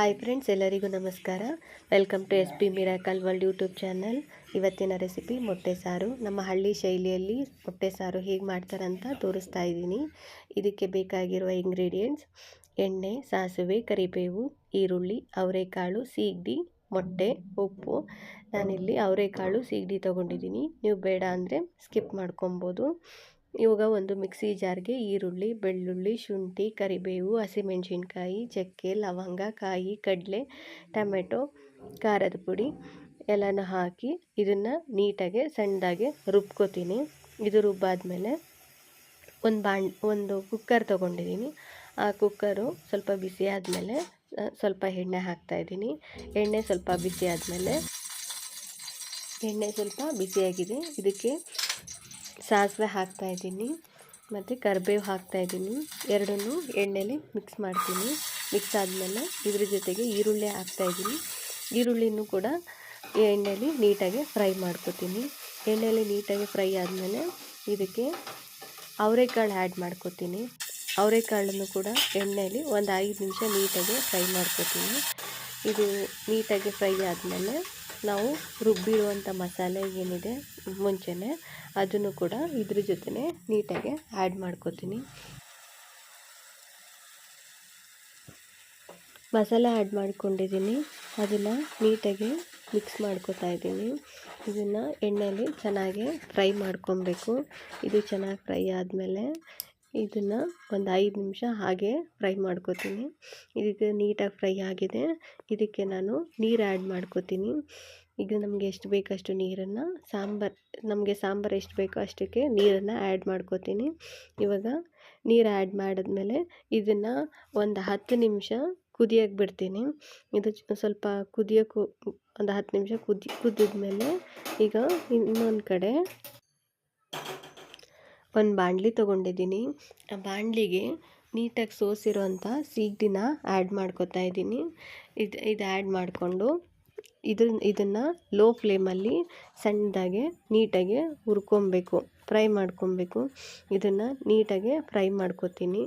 Hi friends ಎಲ್ಲರಿಗೂ ನಮಸ್ಕಾರ. Welcome to S P miracle world YouTube channel ಇವತ್ತಿನ recipe ಮೊಟ್ಟೆ ಸಾರು ನಮ್ಮ ಹಳ್ಳಿ ಶೈಲಿಯಲ್ಲಿ ಮೊಟ್ಟೆ ಸಾರು ಹೇಗೆ ಮಾಡ್ತಾರಂತ ತೋರಿಸ್ತಾ ಇದ್ದೀನಿ. ಇದಕ್ಕೆ ಬೇಕಾಗಿರುವ ಇಂಗ್ರೀಡಿಯೆಂಟ್ಸ್ ಎಣ್ಣೆ, ಸಾಸಿವೆ, ಕರಿಬೇವು, ಈರುಳ್ಳಿ, ಅವರೆಕಾಳು, ಸೀಗಡಿ, ಮೊಟ್ಟೆ, ಉಪ್ಪು. ನಾನಿಲ್ಲಿ ಅವರೆಕಾಳು, ಸೀಗಡಿ ತೊಗೊಂಡಿದ್ದೀನಿ. ನೀವು ಬೇಡ ಅಂದರೆ ಸ್ಕಿಪ್ ಮಾಡ್ಕೊಬೋದು. ಇವಾಗ ಒಂದು ಮಿಕ್ಸಿ ಜಾರ್ಗೆ ಈರುಳ್ಳಿ, ಬೆಳ್ಳುಳ್ಳಿ, ಶುಂಠಿ, ಕರಿಬೇವು, ಹಸಿಮೆಣಸಿನ್ಕಾಯಿ, ಚಕ್ಕೆ, ಲವಂಗ, ಕಾಯಿ, ಕಡಲೆ, ಟೊಮೆಟೊ, ಖಾರದ ಪುಡಿ ಎಲ್ಲನೂ ಹಾಕಿ ಇದನ್ನು ನೀಟಾಗಿ ಸಣ್ಣದಾಗೆ ರುಬ್ಕೋತೀನಿ. ಇದು ರುಬ್ಬಾದ್ಮೇಲೆ ಒಂದು ಬಾಣ್, ಒಂದು ಕುಕ್ಕರ್ ತೊಗೊಂಡಿದ್ದೀನಿ ಆ ಕುಕ್ಕರು ಸ್ವಲ್ಪ ಬಿಸಿ ಆದಮೇಲೆ ಸ್ವಲ್ಪ ಎಣ್ಣೆ ಹಾಕ್ತಾಯಿದ್ದೀನಿ ಎಣ್ಣೆ ಸ್ವಲ್ಪ ಬಿಸಿ ಆದಮೇಲೆ, ಎಣ್ಣೆ ಸ್ವಲ್ಪ ಬಿಸಿಯಾಗಿದೆ. ಇದಕ್ಕೆ ಸಾಸಿವೆ ಹಾಕ್ತಾಯಿದ್ದೀನಿ ಮತ್ತು ಕರಿಬೇವು ಹಾಕ್ತಾಯಿದ್ದೀನಿ ಎರಡನ್ನೂ ಎಣ್ಣೆಲಿ ಮಿಕ್ಸ್ ಮಾಡ್ತೀನಿ. ಮಿಕ್ಸ್ ಆದಮೇಲೆ ಇದ್ರ ಜೊತೆಗೆ ಈರುಳ್ಳಿ ಹಾಕ್ತಾಯಿದ್ದೀನಿ ಈರುಳ್ಳಿನೂ ಕೂಡ ಎಣ್ಣೆಲಿ ನೀಟಾಗಿ ಫ್ರೈ ಮಾಡ್ಕೋತೀನಿ. ಎಣ್ಣೆಲಿ ನೀಟಾಗಿ ಫ್ರೈ ಆದಮೇಲೆ ಇದಕ್ಕೆ ಅವರೆಕಾಳು ಆ್ಯಡ್ ಮಾಡ್ಕೋತೀನಿ. ಅವರೆಕಾಳನ್ನು ಕೂಡ ಎಣ್ಣೆಯಲ್ಲಿ ಒಂದು ಐದು ನಿಮಿಷ ನೀಟಾಗಿ ಫ್ರೈ ಮಾಡ್ಕೋತೀನಿ. ಇದು ನೀಟಾಗಿ ಫ್ರೈ ಆದಮೇಲೆ ನಾವು ರುಬ್ಬಿರುವಂಥ ಮಸಾಲೆ ಏನಿದೆ ಮುಂಚೆನೇ, ಅದನ್ನು ಕೂಡ ಇದ್ರ ಜೊತೆ ನೀಟಾಗಿ ಆ್ಯಡ್ ಮಾಡ್ಕೋತೀನಿ. ಮಸಾಲೆ ಆ್ಯಡ್ ಮಾಡ್ಕೊಂಡಿದ್ದೀನಿ, ಅದನ್ನು ನೀಟಾಗಿ ಮಿಕ್ಸ್ ಮಾಡ್ಕೊತಾ ಇದ್ದೀನಿ. ಇದನ್ನು ಎಣ್ಣೆಯಲ್ಲಿ ಚೆನ್ನಾಗಿ ಫ್ರೈ ಮಾಡ್ಕೊಬೇಕು. ಇದು ಚೆನ್ನಾಗಿ ಫ್ರೈ ಆದಮೇಲೆ ಇದನ್ನು ಒಂದು ಐದು ನಿಮಿಷ ಹಾಗೆ ಫ್ರೈ ಮಾಡ್ಕೋತೀನಿ. ಇದಕ್ಕೆ ನೀಟಾಗಿ ಫ್ರೈ ಆಗಿದೆ. ಇದಕ್ಕೆ ನಾನು ನೀರು ಆ್ಯಡ್ ಮಾಡ್ಕೋತೀನಿ. ಈಗ ನಮಗೆ ಎಷ್ಟು ಬೇಕಷ್ಟು ನೀರನ್ನು ಸಾಂಬಾರು, ನಮಗೆ ಸಾಂಬಾರು ಎಷ್ಟು ಬೇಕೋ ಅಷ್ಟಕ್ಕೆ ನೀರನ್ನು ಆ್ಯಡ್ ಮಾಡ್ಕೋತೀನಿ. ಇವಾಗ ನೀರು ಆ್ಯಡ್ ಮಾಡಿದ್ಮೇಲೆ ಇದನ್ನು ಒಂದು ಹತ್ತು ನಿಮಿಷ ಕುದಿಯೋಕೆ ಬಿಡ್ತೀನಿ. ಇದು ಸ್ವಲ್ಪ ಕುದಿಯೋಕ್ಕೂ ಒಂದು ಹತ್ತು ನಿಮಿಷ ಕುದಿ ಕುದಿದ್ಮೇಲೆ ಈಗ ಇನ್ನೊಂದು ಕಡೆ ಒಂದು ಬಾಣಲಿ ತೊಗೊಂಡಿದ್ದೀನಿ. ಆ ಬಾಣಲಿಗೆ ನೀಟಾಗಿ ಸೋಸಿರೋಂಥ ಸೀಗಡಿನ ಆ್ಯಡ್ ಮಾಡ್ಕೊತಾ ಇದ್ದೀನಿ. ಇದು ಇದು ಆ್ಯಡ್ ಮಾಡಿಕೊಂಡು ಇದು ಇದನ್ನು ಲೋ ಫ್ಲೇಮಲ್ಲಿ ಸಣ್ಣದಾಗೆ ನೀಟಾಗಿ ಹುರ್ಕೊಬೇಕು, ಫ್ರೈ ಮಾಡ್ಕೊಬೇಕು. ಇದನ್ನು ನೀಟಾಗಿ ಫ್ರೈ ಮಾಡ್ಕೊತೀನಿ.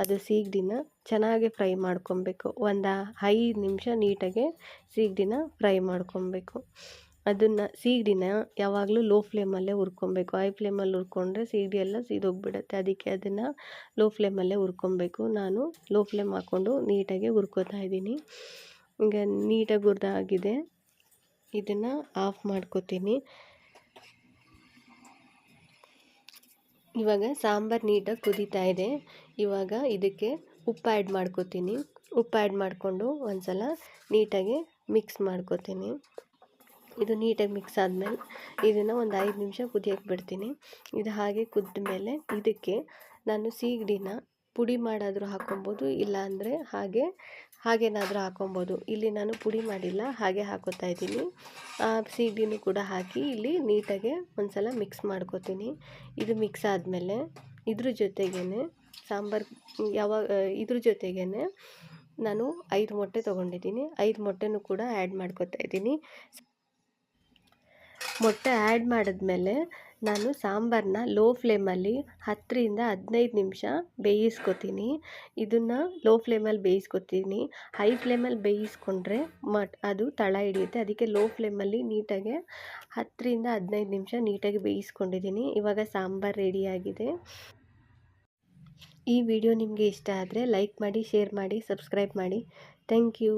ಅದು ಸೀಗಡಿನ ಚೆನ್ನಾಗಿ ಫ್ರೈ ಮಾಡ್ಕೊಬೇಕು. ಒಂದು ಐದು ನಿಮಿಷ ನೀಟಾಗಿ ಸೀಗಡಿನ ಫ್ರೈ ಮಾಡ್ಕೊಬೇಕು. ಅದನ್ನು ಸೀಗಡಿನ ಯಾವಾಗಲೂ ಲೋ ಫ್ಲೇಮಲ್ಲೇ ಹುರ್ಕೊಬೇಕು. ಹೈ ಫ್ಲೇಮಲ್ಲಿ ಹುರ್ಕೊಂಡ್ರೆ ಸೀಗಡಿ ಎಲ್ಲ ಸೀದೋಗ್ಬಿಡುತ್ತೆ. ಅದಕ್ಕೆ ಅದನ್ನು ಲೋ ಫ್ಲೇಮಲ್ಲೇ ಹುರ್ಕೊಬೇಕು. ನಾನು ಲೋ ಫ್ಲೇಮ್ ಹಾಕ್ಕೊಂಡು ನೀಟಾಗಿ ಹುರ್ಕೋತಾ ಇದ್ದೀನಿ. ಈಗ ನೀಟಾಗಿ ಹುರಿದಾಗಿದೆ ಇದನ್ನು ಆಫ್ ಮಾಡ್ಕೋತೀನಿ. ಇವಾಗ ಸಾಂಬಾರು ನೀಟಾಗಿ ಕುದೀತಾ ಇದೆ. ಇವಾಗ ಇದಕ್ಕೆ ಉಪ್ಪು ಆ್ಯಡ್ ಮಾಡ್ಕೋತೀನಿ. ಉಪ್ಪು ಆ್ಯಡ್ ಮಾಡಿಕೊಂಡು ಒಂದು ಸಲ ನೀಟಾಗಿ ಮಿಕ್ಸ್ ಮಾಡ್ಕೋತೀನಿ. ಇದು ನೀಟಾಗಿ ಮಿಕ್ಸ್ ಆದಮೇಲೆ ಇದನ್ನು ಒಂದು ಐದು ನಿಮಿಷ ಕುದಿಯೋಕ್ಕೆ ಬಿಡ್ತೀನಿ. ಇದು ಹಾಗೆ ಕುದ್ದ ಮೇಲೆ ಇದಕ್ಕೆ ನಾನು ಸೀಗಡಿನ ಪುಡಿ ಮಾಡಾದರೂ ಹಾಕ್ಕೊಬೋದು, ಇಲ್ಲಾಂದರೆ ಹಾಗೆ, ಹಾಗೇನಾದರೂ ಹಾಕ್ಕೊಬೋದು. ಇಲ್ಲಿ ನಾನು ಪುಡಿ ಮಾಡಿಲ್ಲ, ಹಾಗೆ ಹಾಕೋತಾ ಇದ್ದೀನಿ. ಆ ಸೀಗಡಿನೂ ಕೂಡ ಹಾಕಿ ಇಲ್ಲಿ ನೀಟಾಗೆ ಒಂದು ಸಲ ಮಿಕ್ಸ್ ಮಾಡ್ಕೋತೀನಿ. ಇದು ಮಿಕ್ಸ್ ಆದಮೇಲೆ ಇದ್ರ ಜೊತೆಗೇ ಸಾಂಬಾರು ಯಾವಾಗ ಇದ್ರ ಜೊತೆಗೇ ನಾನು ಐದು ಮೊಟ್ಟೆ ತೊಗೊಂಡಿದ್ದೀನಿ. ಐದು ಮೊಟ್ಟೆನೂ ಕೂಡ ಆ್ಯಡ್ ಮಾಡ್ಕೋತಾ ಇದ್ದೀನಿ. ಮೊಟ್ಟೆ ಆ್ಯಡ್ ಮಾಡಿದ್ಮೇಲೆ ನಾನು ಸಾಂಬಾರನ್ನ ಲೋ ಫ್ಲೇಮಲ್ಲಿ ಹತ್ತರಿಂದ ಹದಿನೈದು ನಿಮಿಷ ಬೇಯಿಸ್ಕೊತೀನಿ. ಇದನ್ನು ಲೋ ಫ್ಲೇಮಲ್ಲಿ ಬೇಯಿಸ್ಕೊತೀನಿ. ಹೈ ಫ್ಲೇಮಲ್ಲಿ ಬೇಯಿಸ್ಕೊಂಡ್ರೆ ಮಟ್, ಅದು ತಳ ಹಿಡಿಯುತ್ತೆ. ಅದಕ್ಕೆ ಲೋ ಫ್ಲೇಮಲ್ಲಿ ನೀಟಾಗಿ ಹತ್ತರಿಂದ ಹದಿನೈದು ನಿಮಿಷ ನೀಟಾಗಿ ಬೇಯಿಸ್ಕೊಂಡಿದ್ದೀನಿ. ಇವಾಗ ಸಾಂಬಾರು ರೆಡಿಯಾಗಿದೆ ಈ ವಿಡಿಯೋ ನಿಮಗೆ ಇಷ್ಟ ಆದರೆ ಲೈಕ್ ಮಾಡಿ ಶೇರ್ ಮಾಡಿ ಸಬ್ಸ್ಕ್ರೈಬ್ ಮಾಡಿ. Thank you